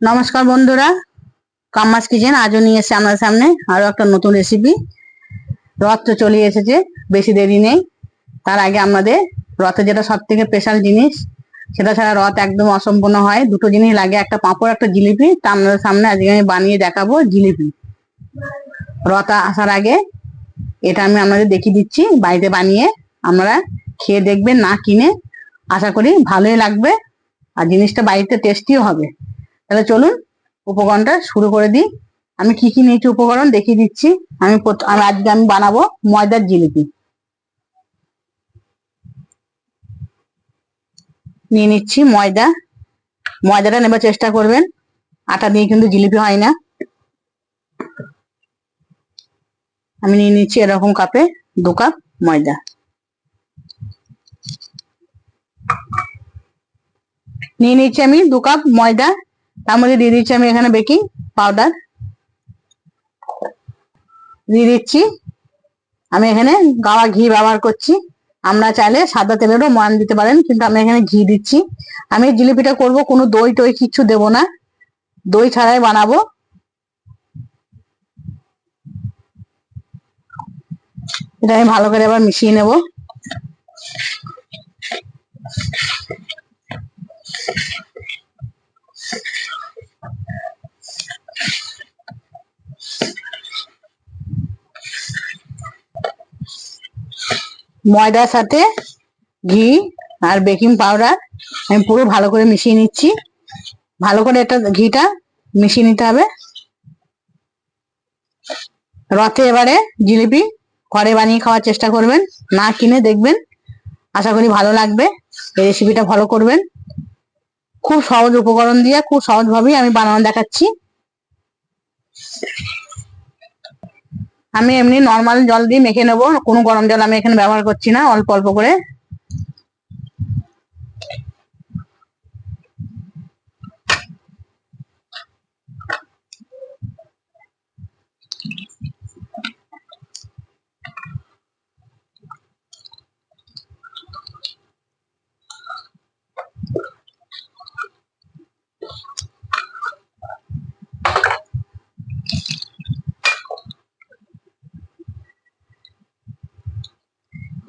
নমস্কার বন্ধুরা, কাম্মাস কিচেন আজও নিয়ে এসেছে আপনাদের সামনে আরও একটা নতুন রেসিপি রথ তো চলে এসেছে, বেশি দেরি নেই। তার আগে আমাদের রথে যেটা সব থেকে স্পেশাল জিনিস, সেটা ছাড়া রথ একদম অসম্পূর্ণ হয়। দুটো জিনিস লাগে, একটা পাঁপড়, একটা জিলিপি। তা আপনাদের সামনে আজকে আমি বানিয়ে দেখাবো জিলিপি। রথ আসার আগে এটা আমি আপনাদের দেখিয়ে দিচ্ছি, বাড়িতে বানিয়ে আমরা খেয়ে দেখবেন না কিনে। আশা করি ভালোই লাগবে, আর জিনিসটা বাড়িতে টেস্টিও হবে। তাহলে চলুন উপকরণটা শুরু করে দিই। আমি কি কি নিয়েছি উপকরণ দেখিয়ে দিচ্ছি। আমি আজকে আমি বানাবো ময়দার জিলিপি। নিয়ে নিচ্ছি ময়দা। ময়দাটা নেবার চেষ্টা করবেন। আটা দিয়ে কিন্তু জিলিপি হয় না। আমি নিয়ে নিচ্ছি এরকম কাপে দু কাপ ময়দা। নিয়ে নিচ্ছি আমি দু কাপ ময়দা। তার মধ্যে দিয়ে দিচ্ছি আমি এখানে বেকিং পাউডার দিয়ে দিচ্ছি। আমি এখানে গাওয়া ঘি ব্যবহার করছি। আমরা চাইলে সাদা তেলেরও মান দিতে পারেন, কিন্তু আমি এখানে ঘি দিচ্ছি। আমি জিলিপিটা করব, কোনো দই টই কিচ্ছু দেব না। দই ছাড়াই বানাবো। এটা আমি ভালো করে এবার মিশিয়ে নেব। ময়দার সাথে ঘি আর বেকিং পাউডার আমি পুরো ভালো করে মিশিয়ে নিচ্ছি। ভালো করে এটা ঘিটা মিশিয়ে নিতে হবে। রথে এবারে জিলিপি ঘরে বানিয়ে খাওয়ার চেষ্টা করবেন, না কিনে দেখবেন। আশা করি ভালো লাগবে। এই রেসিপিটা ফলো করবেন। খুব সহজ উপকরণ দিয়ে, খুব সহজভাবেই আমি বানানো দেখাচ্ছি। আমি এমনি নর্মাল জল দিয়ে মেখে নেব, কোনো গরম জল আমি এখানে ব্যবহার করছি না, অল্প অল্প করে।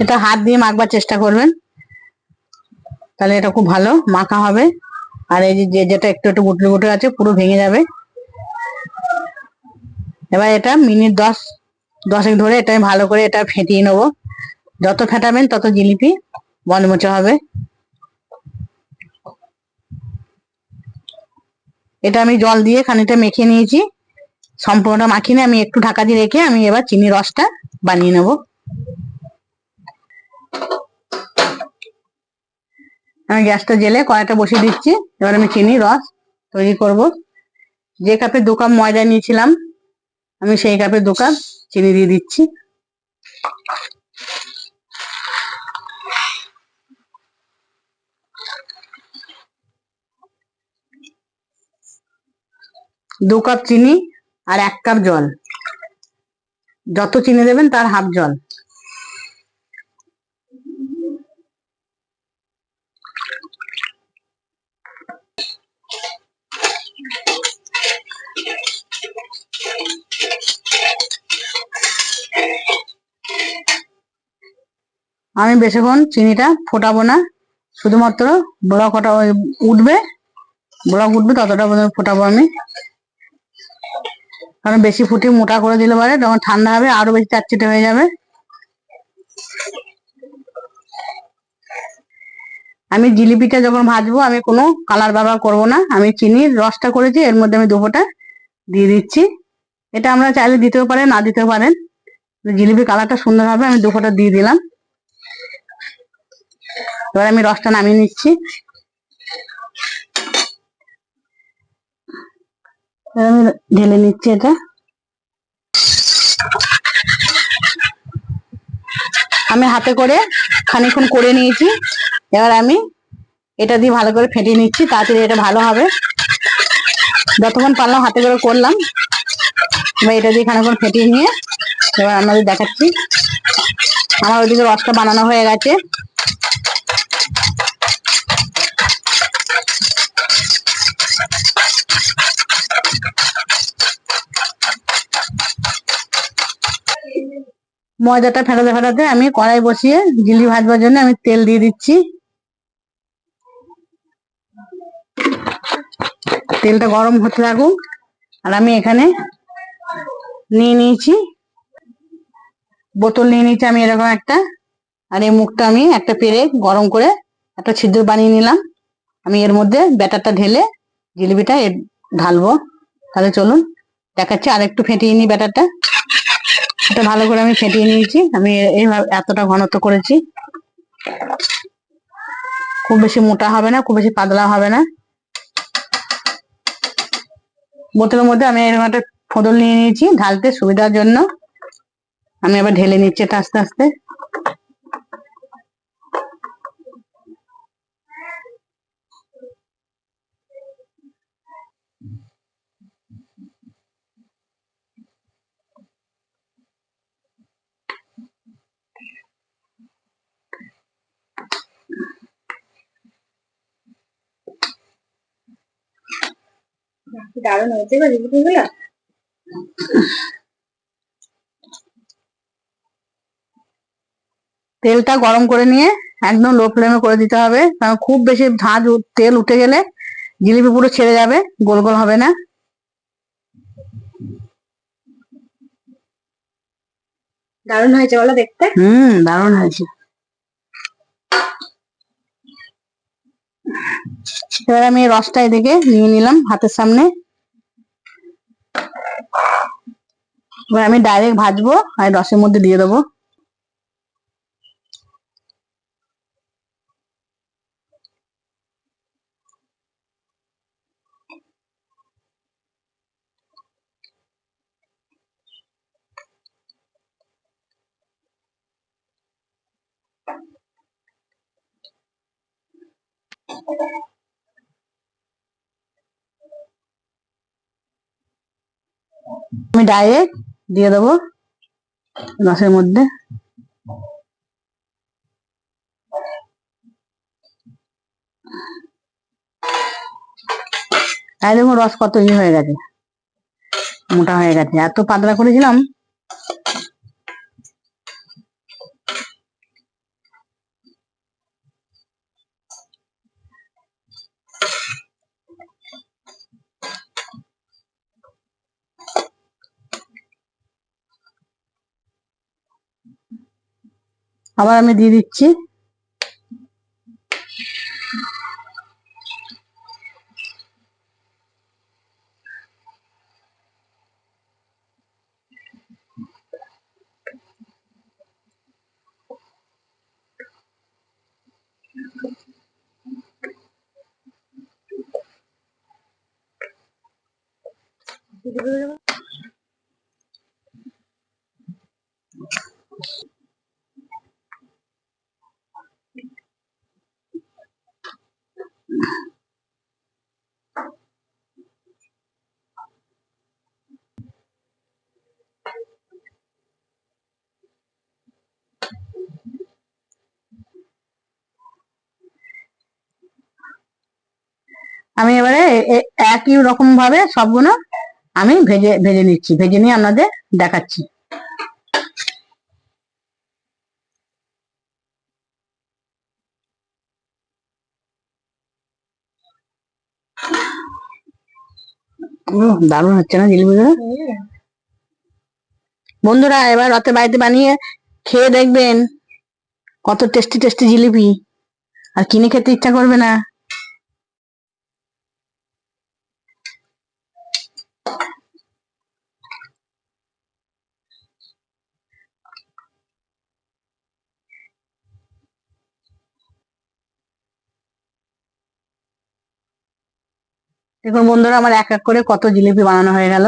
এটা হাত দিয়ে মাখবার চেষ্টা করবেন। তাহলে এটা খুব ভালো, মাখা হবে। আর এই যে যেটা একটু একটু গুটলে গুটে আছে, পুরো ভেঙে যাবে। এবার এটা মিনিট দশ, দশেক ধরে এটা আমি ভালো করে এটা ফেটিয়ে নেব। যত ফেটাবেন তত জিলিপি মচমচে হবে। এটা আমি জল দিয়ে খানিকটা মেখে নিয়েছি। সম্পূর্ণটা মাখিনি, আমি একটু ঢাকা দিয়ে রেখে আমি এবার চিনি রসটা বানিয়ে নেব। আমি গ্যাসটা জেলে কড়াইটা বসিয়ে দিচ্ছি। এবার আমি চিনি, রস তৈরি করব। যে কাপে দু কাপ ময়দা নিয়েছিলাম, আমি সেই কাপে দু কাপ চিনি দিয়ে দিচ্ছি। দু কাপ চিনি আর এক কাপ জল। যত চিনি দেবেন তার হাফ জল। আমি বেশিক্ষণ চিনিটা ফোটাবো না। শুধুমাত্র ব্লক ওটা ওই উঠবে ব্লক উঠবে ততটা ফোটাবো আমি। কারণ বেশি ফুটিয়ে মোটা করে দিলে পারে, তখন ঠান্ডা হবে, আরও বেশি চাটচিটে হয়ে যাবে। আমি জিলিপিটা যখন ভাজবো, আমি কোনো কালার ব্যবহার করব না। আমি চিনির রসটা করেছি, এর মধ্যে আমি দুপোটা দিয়ে দিচ্ছি। এটা আমরা চাইলে দিতেও পারেন, না দিতেও পারেন। জিলিপি কালারটা সুন্দর হবে, আমি দুপোটা দিয়ে দিলাম। এবার আমি রসটা নামিয়ে নিচ্ছি। আমি ঢেলে নিচ্ছি এটা। আমি হাতে করে খানিক্ষণ করে নিয়েছি। এবার আমি এটা দিয়ে ভালো করে ফেটিয়ে নিচ্ছি, তাড়াতাড়ি এটা ভালো হবে। যতক্ষণ পারলাম হাতে করে করলাম। এবার এটা দিয়ে খানিক্ষণ ফেটিয়ে নিয়ে এবার আপনাদের দেখাচ্ছি। আমার ওইদিকে রসটা বানানো হয়ে গেছে। ময়দাটা ফেটাতে ফেটাতে আমি কড়াই বসিয়ে জিলি ভাজবার জন্য আমি তেল দিয়ে দিচ্ছি। তেলটা গরম হতে থাকুক। আর আমি এখানে নিয়ে নিয়েছি। বোতল নিয়ে নিয়েছি আমি এরকম একটা। আর এই মুখটা আমি একটা পেরে গরম করে একটা ছিদ্র বানিয়ে নিলাম। আমি এর মধ্যে ব্যাটারটা ঢেলে জিলিপিটা ঢালবো। তাহলে চলুন, দেখাচ্ছি আর একটু ফেটিয়ে নিই ব্যাটারটা। এটা ভালো করে আমি ফেটিয়ে নিয়েছি। আমি এইভাবে এতটা ঘনত্ব করেছি। খুব বেশি মোটা হবে না, খুব বেশি পাতলা হবে না। বোতলের মধ্যে আমি এরকম একটা ফোদল নিয়ে নিয়েছি ঢালতে সুবিধার জন্য। আমি আবার ঢেলে নিচ্ছি এটা আস্তে আস্তে। দারুণ হয়েছে গো জিলিপিগুলো তেলটা গরম করে নিয়ে একদম লো ফ্লেমে করে দিতে হবে। কারণ খুব বেশি উ- তেল উঠে গেলে জিলিপি পুরো ছেড়ে যাবে গোল গোল হবে না। দারুণ হয়েছে বলো দেখতে। হুম দারুণ হয়েছে। এবার আমি রসটা এদিকে নিয়ে নিলাম হাতের সামনে। এবার আমি ডাইরেক্ট ভাজবো আর রসের মধ্যে দিয়ে দেবো। আমি ডাইরেক্ট দিয়ে দেবো রসের মধ্যে। তাই দেখুন রস কত ইয়ে হয়ে গেছে, মোটা হয়ে গেছে। এত পাতলা করেছিলাম আবার আমি দিয়ে দিচ্ছি। আমি এবারে একই রকম ভাবে সবগুলো আমি ভেজে ভেজে নিচ্ছি। ভেজে নিয়ে আপনাদের দেখাচ্ছি। দারুণ হচ্ছে না জিলিপিগুলো? বন্ধুরা, এবার রাতে বাড়িতে বানিয়ে খেয়ে দেখবেন কত টেস্টি টেস্টি জিলিপি। আর কিনে খেতে ইচ্ছা করবে না। দেখুন বন্ধুরা, আমার এক এক করে কত জিলিপি বানানো হয়ে গেল।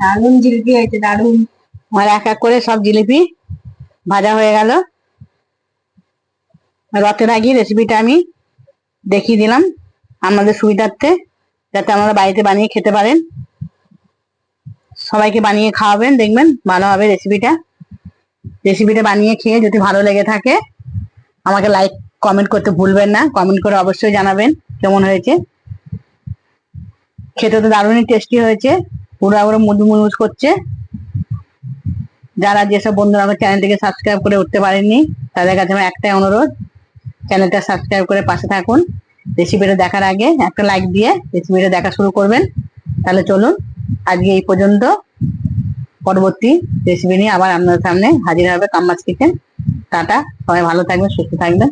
দারুণ জিলিপি হয়েছে, দারুণ। আমার এক এক করে সব জিলিপি ভাজা হয়ে গেল। রথের আগে রেসিপিটা আমি দেখিয়ে দিলাম আমাদের সুবিধার্থে, যাতে আপনারা বাড়িতে বানিয়ে খেতে পারেন। সবাইকে বানিয়ে খাওয়াবেন, দেখবেন ভালো হবে রেসিপিটা রেসিপিটা বানিয়ে খেয়ে যদি ভালো লেগে থাকে, আমাকে লাইক কমেন্ট করতে ভুলবেন না। কমেন্ট করে অবশ্যই জানাবেন কেমন হয়েছে। খেতে তো দারুণই টেস্টি হয়েছে। পুরো একবারে মুদু মুজ করছে। যারা যেসব বন্ধুরা আমার চ্যানেলটিকে সাবস্ক্রাইব করে উঠতে পারেননি, তাদের কাছে আমার একটাই অনুরোধ চ্যানেলটা সাবস্ক্রাইব করে পাশে থাকুন। রেসিপিটা দেখার আগে একটা লাইক দিয়ে রেসিপিটা দেখা শুরু করবেন। তাহলে চলুন। আজকে এই পর্যন্ত। পরবর্তী রেসিপি নিয়ে আবার আপনাদের সামনে হাজির হবে কাম্মাস কিচেন টাটা, সবাই ভালো থাকবেন, সুস্থ থাকবেন।